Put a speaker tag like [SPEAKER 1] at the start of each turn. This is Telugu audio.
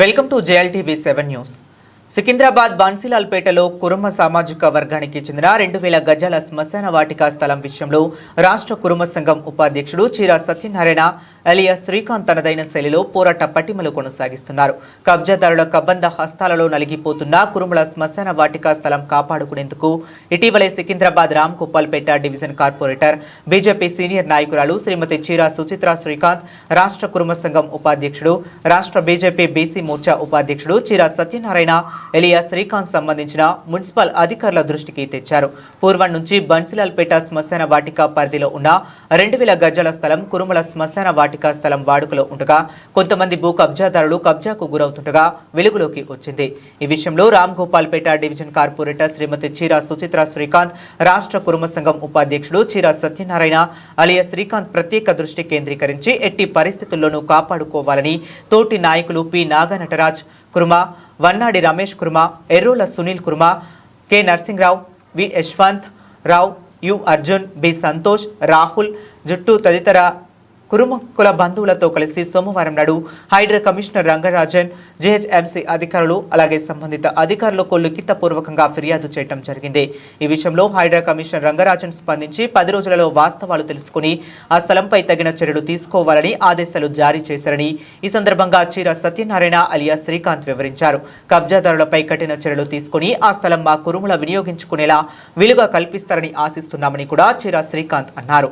[SPEAKER 1] Welcome to JLTV seven news. Secunderabad బన్సీలాల్పేటలో Kuruma సామాజిక వర్గానికి చెందిన రెండు వేల గజాల శ్మశాన వాటికా స్థలం విషయంలో రాష్ట్ర కురుమ సంఘం ఉపాధ్యక్షుడు చీరా సత్యనారాయణ అలియా శ్రీకాంత్ తనదైన శైలిలో పోరాట పట్టిమలు కొనసాగిస్తున్నారు. కబ్జాదారుల కబంధ హస్తాలలో నలిగిపోతున్న కురుమల శ్మశాన వాటికా స్థలం కాపాడుకునేందుకు ఇటీవలే Secunderabad Ram Gopalpet division corporator BJP senior నాయకురాలు శ్రీమతి చీరా సుచిత్ర శ్రీకాంత్ రాష్ట్ర కురుమ సంఘం ఉపాధ్యక్షుడు రాష్ట్ర బీజేపీ బీసీ మోర్చా ఉపాధ్యక్షుడు చీరా సత్యనారాయణ ఎలియా శ్రీకాంత్ సంబంధించిన మున్సిపల్ అధికారుల దృష్టికి తెచ్చారు. పూర్వం నుంచి బన్సిలాల్పేట శ్మశాన వాటిక పరిధిలో ఉన్న రెండు వేల గజాల స్థలం కురుమల శ్మశాన వాటిక స్థలం వాడుకలో ఉండగా కొంతమంది భూ కబ్జాదారులు కబ్జాకు గురవుతుండగా వెలుగులోకి వచ్చింది. ఈ విషయంలో రామ్ గోపాల్పేట డివిజన్ కార్పొరేటర్ శ్రీమతి చీరా సుచిత్ర శ్రీకాంత్ రాష్ట్ర కురుమ సంఘం ఉపాధ్యక్షుడు చీరా సత్యనారాయణ అలియా శ్రీకాంత్ ప్రత్యేక దృష్టి కేంద్రీకరించి ఎట్టి పరిస్థితుల్లోనూ కాపాడుకోవాలని తోటి నాయకులు P. Naganataraj Kurma Vannadi Ramesh Kurma Errola Sunil Kurma K. Narsingrao V. Yashwant Rao U. Arjun B. Santosh Rahul Juttu తదితర కురుమక్కుల బంధువులతో కలిసి సోమవారం నాడు హైడ్రా కమిషనర్ రంగరాజన్ జేహెచ్ఎంసీ అధికారులు అలాగే సంబంధిత అధికారులకు లిఖితపూర్వకంగా ఫిర్యాదు చేయడం జరిగింది. ఈ విషయంలో హైడ్రా కమిషనర్ రంగరాజన్ స్పందించి పది రోజులలో వాస్తవాలు తెలుసుకుని ఆ స్థలంపై తగిన చర్యలు తీసుకోవాలని ఆదేశాలు జారీ చేశారని ఈ సందర్భంగా చీర సత్యనారాయణ అలియా శ్రీకాంత్ వివరించారు. కబ్జాదారులపై కఠిన చర్యలు తీసుకుని ఆ స్థలం మా కురుముల వినియోగించుకునేలా వీలుగా కల్పిస్తారని ఆశిస్తున్నామని కూడా చీర శ్రీకాంత్ అన్నారు.